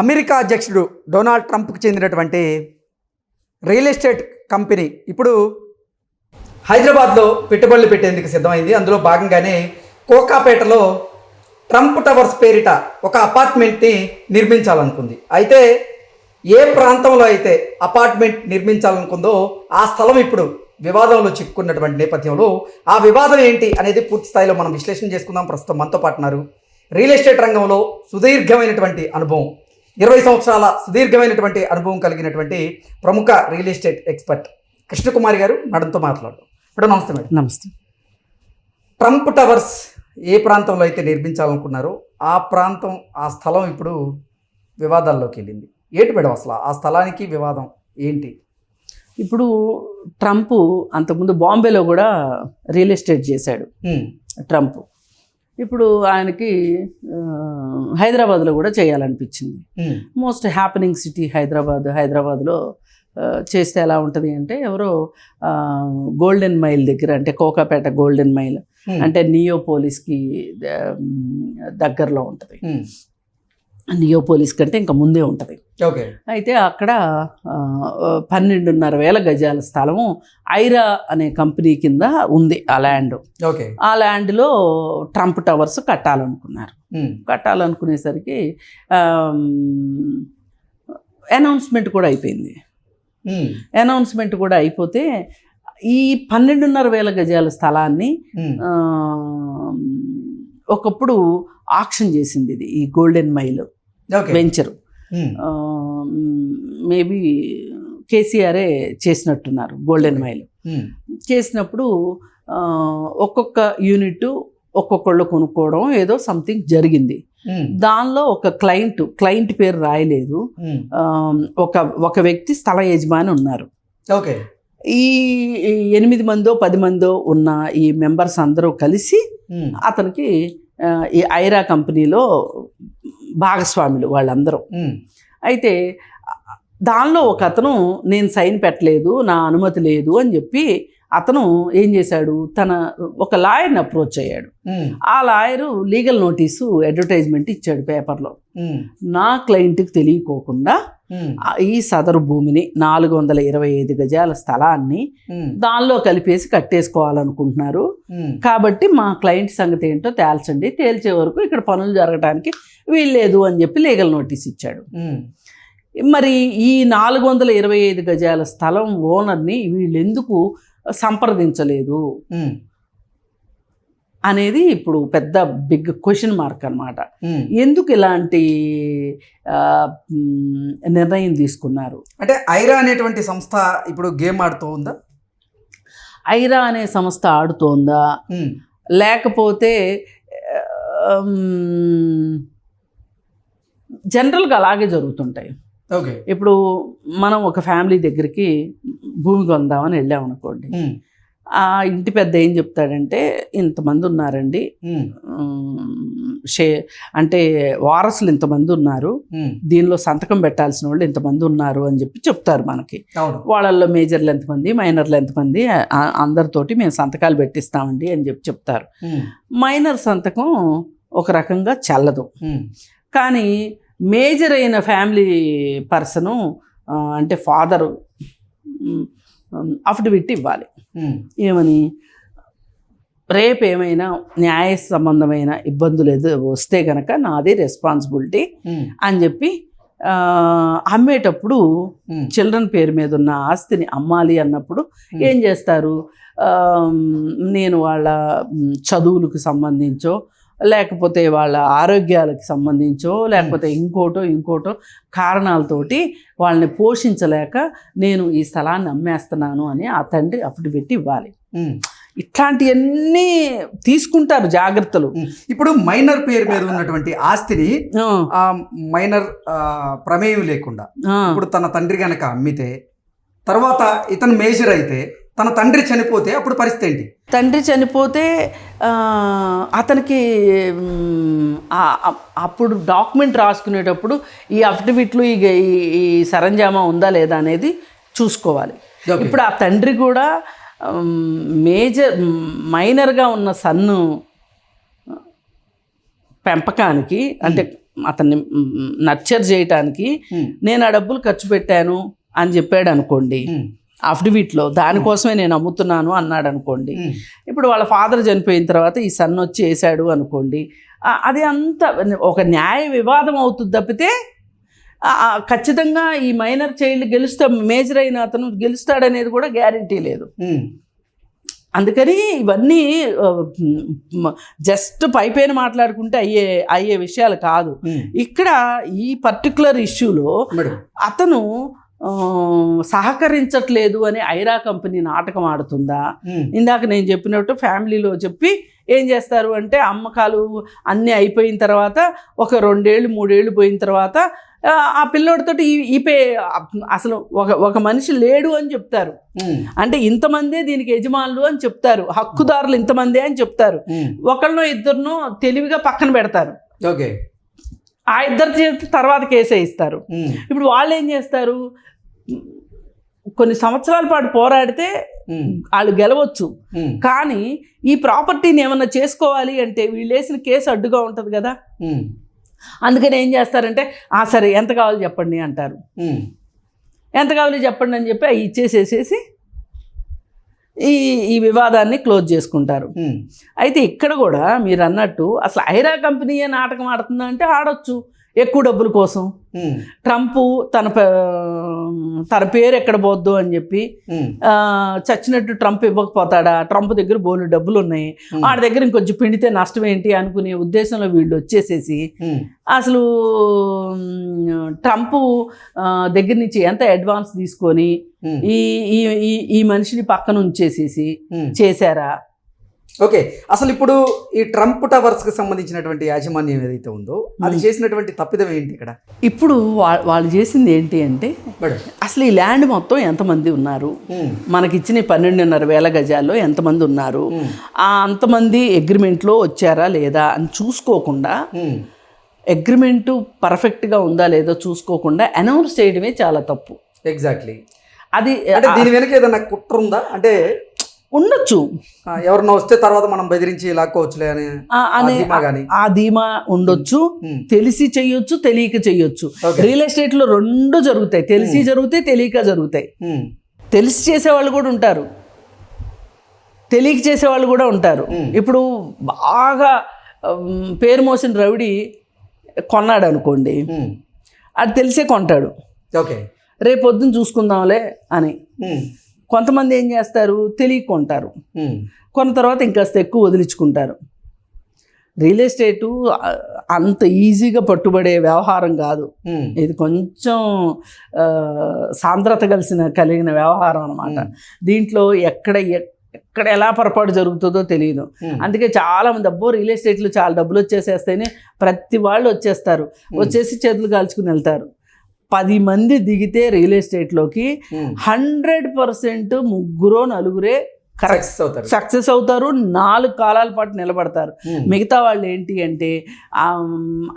America అధ్యక్షుడు Donald ట్రంప్కి చెందినటువంటి real estate company ఇప్పుడు హైదరాబాద్లో పెట్టుబడులు పెట్టేందుకు సిద్ధమైంది. అందులో భాగంగానే కోకాపేటలో ట్రంప్ టవర్స్ పేరిట ఒక అపార్ట్మెంట్ని నిర్మించాలనుకుంది. అయితే ఏ ప్రాంతంలో అయితే అపార్ట్మెంట్ నిర్మించాలనుకుందో ఆ స్థలం ఇప్పుడు వివాదంలో చిక్కుకున్నటువంటి నేపథ్యంలో ఆ వివాదం ఏంటి అనేది పూర్తి స్థాయిలో మనం విశ్లేషణ చేసుకుందాం. ప్రస్తుతం మనతో పాటున్నారు రియల్ ఎస్టేట్ రంగంలో సుదీర్ఘమైనటువంటి అనుభవం ఇరవై సంవత్సరాల సుదీర్ఘమైనటువంటి అనుభవం కలిగినటువంటి ప్రముఖ రియల్ ఎస్టేట్ ఎక్స్పర్ట్ కృష్ణకుమారి గారు మేడంతో మాట్లాడదాం. ఇప్పుడు నమస్తే మేడం. నమస్తే. ట్రంప్ టవర్స్ ఏ ప్రాంతంలో అయితే నిర్మించాలనుకున్నారో ఆ ప్రాంతం ఆ స్థలం ఇప్పుడు వివాదాల్లోకి వెళ్ళింది. ఏంటి మేడం అసలు? ఆ స్థలానికి వివాదం ఏంటి? ఇప్పుడు ట్రంప్ అంతకుముందు బాంబేలో కూడా రియల్ ఎస్టేట్ చేశాడు. ట్రంప్. ఇప్పుడు ఆయనకి హైదరాబాద్లో కూడా చేయాలనిపించింది. మోస్ట్ హ్యాపెనింగ్ సిటీ హైదరాబాద్ హైదరాబాద్లో చేస్తే ఎలా ఉంటుంది అంటే ఎవరో గోల్డెన్ మైల్ దగ్గర అంటే కోకాపేట గోల్డెన్ మైల్. అంటే నియోపోలిస్కి దగ్గరలో ఉంటుంది. నియోపోలిస్ కంటే ఇంకా ముందే ఉంటుంది. ఓకే. అయితే అక్కడ పన్నెండున్నర వేల గజాల స్థలము ఐరా అనే కంపెనీ కింద ఉంది ఆ ల్యాండ్. ఓకే. ఆ ల్యాండ్లో ట్రంప్ టవర్స్ కట్టాలనుకున్నారు. కట్టాలనుకునేసరికి అనౌన్స్మెంట్ కూడా అయిపోయింది. అనౌన్స్మెంట్ కూడా అయిపోతే ఈ పన్నెండున్నర వేల గజాల స్థలాన్ని ఒకప్పుడు ఆక్షన్ చేసింది ఇది ఈ గోల్డెన్ మైల్ వెంచరు. మేబీ కేసీఆరే చేసినట్టున్నారు గోల్డెన్ మైల్ హ్మ్. చేసినప్పుడు ఒక్కొక్క యూనిట్ ఒక్కొక్కళ్ళు కొనుక్కోవడం ఏదో సంథింగ్ జరిగింది హ్మ్. దానిలో ఒక క్లయింట్ క్లయింట్ పేరు రాయలేదు. ఆ, ఒక ఒక వ్యక్తి స్థల యజమాని ఉన్నారు ఓకే ఈ ఎనిమిది మందో పది మందో ఉన్న ఈ మెంబర్స్ అందరూ కలిసి. అతనికి ఈ ఐరా కంపెనీలో భాగస్వాములు వాళ్ళందరూ. అయితే దానిలో ఒక అతను నేను సైన్ పెట్టలేదు నా అనుమతి లేదు అని చెప్పి అతను ఏం చేశాడు తన ఒక లాయర్ని అప్రోచ్ అయ్యాడు. ఆ లాయరు లీగల్ నోటీసు అడ్వర్టైజ్మెంట్ ఇచ్చాడు పేపర్లో. నా క్లయింట్కి తెలియకోకుండా ఈ సదరు భూమిని నాలుగు వందల ఇరవై ఐదు గజాల స్థలాన్ని. దానిలో కలిపేసి కట్టేసుకోవాలనుకుంటున్నారు. కాబట్టి మా క్లయింట్ సంగతి ఏంటో తేల్చండి తేల్చే వరకు ఇక్కడ పనులు జరగడానికి వీల్లేదు అని చెప్పి లీగల్ నోటీస్ ఇచ్చాడు. మరి ఈ నాలుగు వందల ఇరవై ఐదు గజాల స్థలం ఓనర్ని వీళ్ళు ఎందుకు సంప్రదించలేదు. అనేది ఇప్పుడు పెద్ద బిగ్ క్వశ్చన్ మార్క్ అన్నమాట హ్మ్. ఎందుకు ఇలాంటి నిర్ణయం తీసుకున్నారు అంటే ఐరా అనేటువంటి సంస్థ ఇప్పుడు గేమ్ ఆడుతూ ఉందా ఐరా అనే సంస్థ ఆడుతోందా. లేకపోతే జనరల్గా అలాగే జరుగుతుంటాయి ఇప్పుడు మనం ఒక ఫ్యామిలీ దగ్గరికి భూమి కొందామని వెళ్ళాం అనుకోండి. ఆ ఇంటి పెద్ద ఏం చెప్తాడంటే ఇంతమంది ఉన్నారండి. షే అంటే వారసులు ఇంతమంది ఉన్నారు. దీనిలో సంతకం పెట్టాల్సిన వాళ్ళు ఇంతమంది ఉన్నారు అని చెప్పి చెప్తారు మనకి. వాళ్ళల్లో మేజర్లు ఎంతమంది మైనర్లు ఎంతమంది అందరితోటి మేము సంతకాలు పెట్టిస్తామండి అని చెప్పి చెప్తారు. మైనర్ సంతకం ఒక రకంగా చల్లదు. కానీ మేజర్ అయిన ఫ్యామిలీ పర్సను అంటే ఫాదరు అఫిడవిట్ ఇవ్వాలి. ఏమని రేపు ఏమైనా న్యాయ సంబంధమైన ఇబ్బందులు ఎదు వస్తే కనుక నాది రెస్పాన్సిబిలిటీ. అని చెప్పి అమ్మేటప్పుడు. చిల్డ్రన్ పేరు మీద ఉన్న ఆస్తిని అమ్మాలి అన్నప్పుడు ఏం చేస్తారు నేను వాళ్ళ చదువులకు సంబంధించో లేకపోతే వాళ్ళ ఆరోగ్యాలకు సంబంధించో లేకపోతే ఇంకోటో ఇంకోటో కారణాలతోటి వాళ్ళని పోషించలేక నేను ఈ స్థలాన్ని అమ్మేస్తున్నాను అని ఆ తండ్రి అఫిడవిట్ ఇవ్వాలి. హ్మ్. ఇట్లాంటివన్నీ తీసుకుంటారు జాగ్రత్తలు. హ్మ్. ఇప్పుడు మైనర్ పేరు మీద ఉన్నటువంటి ఆస్తిని మైనర్ ప్రమేయం లేకుండా ఇప్పుడు తన తండ్రి గనక అమ్మితే తర్వాత ఇతను మేజర్ అయితే తన తండ్రి చనిపోతే అప్పుడు పరిస్థితి ఏంటి? తండ్రి చనిపోతే అతనికి అప్పుడు డాక్యుమెంట్ రాసుకునేటప్పుడు ఈ అఫిడవిట్లు ఈ ఈ- సరంజామా ఉందా లేదా అనేది చూసుకోవాలి. ఇప్పుడు ఆ తండ్రి కూడా మేజర్ మైనర్గా ఉన్న సన్ను పెంపకానికి అంటే అతన్ని నర్చర్ చేయటానికి ఉమ్, నేను ఆ డబ్బులు ఖర్చు పెట్టాను అని చెప్పాడు అనుకోండి ఉమ్, అఫిడవిట్లో దానికోసమే నేను అమ్ముతున్నాను అన్నాడు అనుకోండి. ఇప్పుడు వాళ్ళ ఫాదర్ చనిపోయిన తర్వాత ఈ సన్ వచ్చి వేసాడు అనుకోండి. అది అంత ఒక న్యాయ వివాదం అవుతుంది తప్పితే ఖచ్చితంగా ఈ మైనర్ చైల్డ్ గెలుస్తా మేజర్ అయిన అతను గెలుస్తాడనేది కూడా గ్యారంటీ లేదు. అందుకని ఇవన్నీ జస్ట్ పైపైన మాట్లాడుకుంటే అయ్యే అయ్యే విషయాలు కాదు. ఇక్కడ ఈ పర్టికులర్ ఇష్యూలో అతను సహకరించట్లేదు అని ఐరా కంపెనీ నాటకం ఆడుతుందా? ఇందాక నేను చెప్పినట్టు ఫ్యామిలీలో చెప్పి ఏం చేస్తారు అంటే అమ్మకాలు అన్నీ అయిపోయిన తర్వాత ఒక రెండేళ్ళు మూడేళ్ళు పోయిన తర్వాత ఆ, పిల్లోడితోటి ఈ పే అసలు ఒక ఒక మనిషి లేడు అని చెప్తారు. అంటే ఇంతమందే దీనికి యజమానులు అని చెప్తారు. హక్కుదారులు ఇంతమందే అని చెప్తారు. ఒకళ్ళనో ఇద్దరునో తెలివిగా పక్కన పెడతారు. ఓకే. ఆ ఇద్దరు తర్వాత కేసే ఇస్తారు. ఇప్పుడు వాళ్ళు ఏం చేస్తారు? కొన్ని సంవత్సరాల పాటు పోరాడితే వాళ్ళు గెలవచ్చు. కానీ ఈ ప్రాపర్టీని ఏమన్నా చేసుకోవాలి అంటే వీళ్ళు వేసిన కేసు అడ్డుగా ఉంటుంది కదా. అందుకని ఏం చేస్తారంటే ఆ సరే ఎంత కావాలో చెప్పండి అంటారు. ఎంత కావాలో చెప్పండి అని చెప్పి అవి ఇచ్చేసేసేసి ఈ ఈ వివాదాన్ని క్లోజ్ చేసుకుంటారు. అయితే ఇక్కడ కూడా మీరు అన్నట్టు అసలు ఐరా కంపెనీయే నాటకం ఆడుతుందా అంటే ఆడొచ్చు. ఎక్కువ డబ్బుల కోసం. ట్రంప్ తన ప- తన పేరు ఎక్కడ పోద్దు అని చెప్పి చచ్చినట్టు ట్రంప్ ఇవ్వకపోతాడా? ట్రంప్ దగ్గర బోలు డబ్బులు ఉన్నాయి. వాడి దగ్గర ఇంకొంచెం పిండితే నష్టం ఏంటి అనుకునే ఉద్దేశంలో వీళ్ళు వచ్చేసేసి అసలు ట్రంప్ దగ్గర నుంచి ఎంత అడ్వాన్స్ తీసుకొని ఈ ఈ మనిషిని పక్కన ఉంచేసేసి. చేశారా? ఓకే అసలు ఇప్పుడు ఈ ట్రంప్ టవర్స్కి సంబంధించినటువంటి యాజమాన్యం ఏదైతే ఉందో అది చేసినటువంటి తప్పిదం ఏంటి ఇక్కడ? ఇప్పుడు వాళ్ళు చేసింది ఏంటి అంటే అసలు ఈ ల్యాండ్ మొత్తం ఎంతమంది ఉన్నారు? ఉమ్, మనకిచ్చిన ఈ పన్నెండున్నర వేల గజాల్లో ఎంతమంది ఉన్నారు? ఆ అంతమంది అగ్రిమెంట్లో వచ్చారా లేదా అని చూసుకోకుండా అగ్రిమెంటు పర్ఫెక్ట్గా ఉందా లేదో చూసుకోకుండా అనౌన్స్ చేయడమే చాలా తప్పు. ఎగ్జాక్ట్లీ. అది అంటే దీని వెనక ఏదైనా కుట్ర ఉందా? అంటే ఉండొచ్చు. ఆ, ఎవరన్నా వస్తే తర్వాత మనం బెదిరించి లాక్కోవచ్చులే అని అనే. ఆ ధీమా ఉండొచ్చు. తెలిసి చెయ్యొచ్చు తెలియక చెయ్యొచ్చు. రియల్ ఎస్టేట్లో రెండు జరుగుతాయి. తెలిసి జరుగుతాయి తెలియక జరుగుతాయి. తెలిసి చేసేవాళ్ళు కూడా ఉంటారు. తెలియక చేసేవాళ్ళు కూడా ఉంటారు. ఇప్పుడు బాగా పేరు మోసిన రౌడీ కొన్నాడు అనుకోండి. అది తెలిసే కొంటాడు. ఓకే. రేపు పొద్దున్న చూసుకుందాంలే అని. కొంతమంది ఏం చేస్తారు? తెలియక కొంటారు ఉమ్, కొన్న తర్వాత ఇంకాస్త ఎక్కువ వదిలించుకుంటారు. రియల్ ఎస్టేటు అంత ఈజీగా పట్టుబడే వ్యవహారం కాదు. ఇది కొంచెం సాంద్రత కలిసిన కలిగిన వ్యవహారం అనమాట దీంట్లో ఎక్కడ ఎక్కడ ఎలా పొరపాటు జరుగుతుందో తెలియదు అందుకే చాలా మంది అబ్బో రియల్ ఎస్టేట్లో చాలా డబ్బులు వచ్చేసేస్తేనే ప్రతి వాళ్ళు వచ్చేస్తారు. వచ్చేసి చేతులు కాల్చుకుని వెళ్తారు. పది మంది దిగితే రియల్ ఎస్టేట్లోకి ఉమ్, హండ్రెడ్ పర్సెంట్ ముగ్గురో నలుగురే సక్సెస్ అవుతారు. సక్సెస్ అవుతారు నాలుగు కాలాల పాటు నిలబడతారు. ఉమ్, మిగతా వాళ్ళు ఏంటి అంటే ఆ,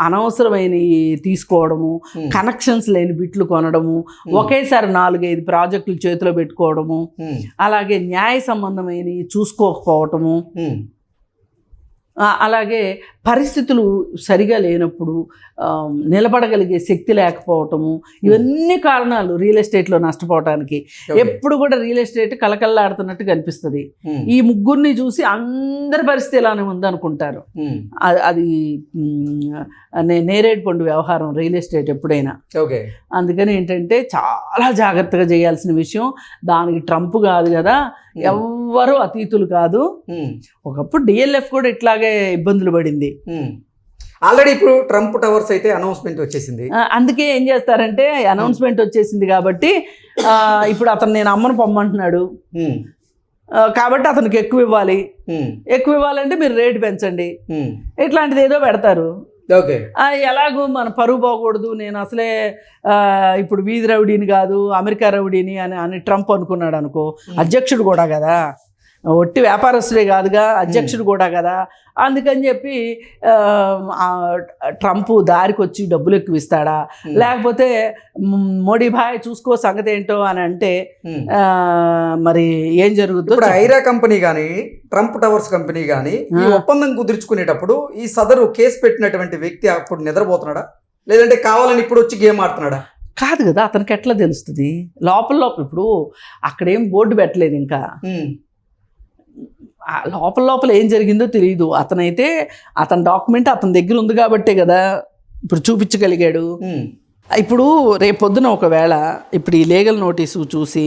అనవసరమైనవి తీసుకోవడము ఉమ్, కనెక్షన్స్ లేని బిట్లు కొనడము ఒకేసారి నాలుగైదు ప్రాజెక్టులు చేతిలో పెట్టుకోవడము అలాగే న్యాయ సంబంధమైనవి చూసుకోకపోవటము. అలాగే పరిస్థితులు సరిగా లేనప్పుడు నిలబడగలిగే శక్తి లేకపోవటము ఇవన్నీ కారణాలు రియల్ ఎస్టేట్లో నష్టపోవటానికి. ఎప్పుడు కూడా రియల్ ఎస్టేట్ కలకల్లాడుతున్నట్టు కనిపిస్తుంది. ఈ ముగ్గురిని చూసి అందరి పరిస్థితి ఇలానే ఉందనుకుంటారు. అది నేరేడు పండు వ్యవహారం రియల్ ఎస్టేట్ ఎప్పుడైనా. ఓకే. అందుకని ఏంటంటే చాలా జాగ్రత్తగా చేయాల్సిన విషయం దానికి ట్రంప్ కాదు కదా ఎవ్వరూ అతీతులు కాదు. ఒకప్పుడు డిఎల్ఎఫ్ కూడా ఇట్లాగే ఇబ్బందులు పడింది. ఆల్రెడీ ఇప్పుడు ట్రంప్ టవర్స్ అయితే అనౌన్స్మెంట్ వచ్చేసింది. అందుకే ఏం చేస్తారంటే అనౌన్స్మెంట్ వచ్చేసింది కాబట్టి ఇప్పుడు అతను నేను అమ్మను పొమ్మంటున్నాడు. కాబట్టి అతనికి ఎక్కువ ఇవ్వాలి. ఎక్కువ ఇవ్వాలంటే మీరు రేటు పెంచండి. ఇట్లాంటిది ఏదో పెడతారు. ఓకే. ఎలాగో మన పరువు పోకూడదు. నేను అసలే ఇప్పుడు వీధి రౌడీని కాదు అమెరికా రౌడీని అని అని ట్రంప్ అనుకున్నాడు అనుకో. అధ్యక్షుడు కూడా కదా. ఒట్టి వ్యాపారస్తుడే కాదుగా అధ్యక్షుడు కూడా కదా. అందుకని చెప్పి ట్రంప్ దారికి వచ్చి డబ్బులు ఎక్కువ ఇస్తాడా లేకపోతే మోడీ భాయ్ చూసుకో సంగతి ఏంటో అని అంటే మరి ఏం జరుగుతుందో ఐరా కంపెనీ కానీ ట్రంప్ టవర్స్ కంపెనీ కానీ ఈ ఒప్పందం కుదుర్చుకునేటప్పుడు ఈ సదరు కేసు పెట్టినటువంటి వ్యక్తి అప్పుడు నిద్రపోతున్నాడా? లేదంటే కావాలని ఇప్పుడు వచ్చి గేమ్ ఆడుతున్నాడా? కాదు కదా అతనికి ఎట్లా తెలుస్తుంది? లోపల లోపల ఇప్పుడు అక్కడేం బోర్డు పెట్టలేదు ఇంకా. లోపల లోపల ఏం జరిగిందో తెలియదు అతనైతే అతని డాక్యుమెంట్ అతని దగ్గర ఉంది కాబట్టే కదా ఇప్పుడు చూపించగలిగాడు. ఇప్పుడు రేపొద్దున ఒకవేళ ఇప్పుడు ఈ లీగల్ నోటీసు చూసి.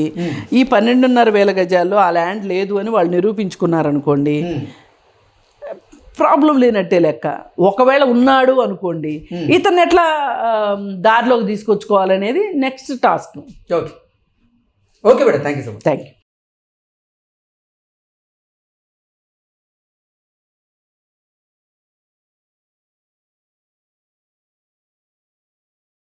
ఈ పన్నెండున్నర వేల గజాల్లో ఆ ల్యాండ్ లేదు అని వాళ్ళు నిరూపించుకున్నారనుకోండి. ప్రాబ్లం లేనట్టే లెక్క. ఒకవేళ ఉన్నాడు అనుకోండి ఇతన్ని ఎట్లా దారిలోకి తీసుకొచ్చుకోవాలనేది next task okay. Okay madam. Thank you so much. Thank you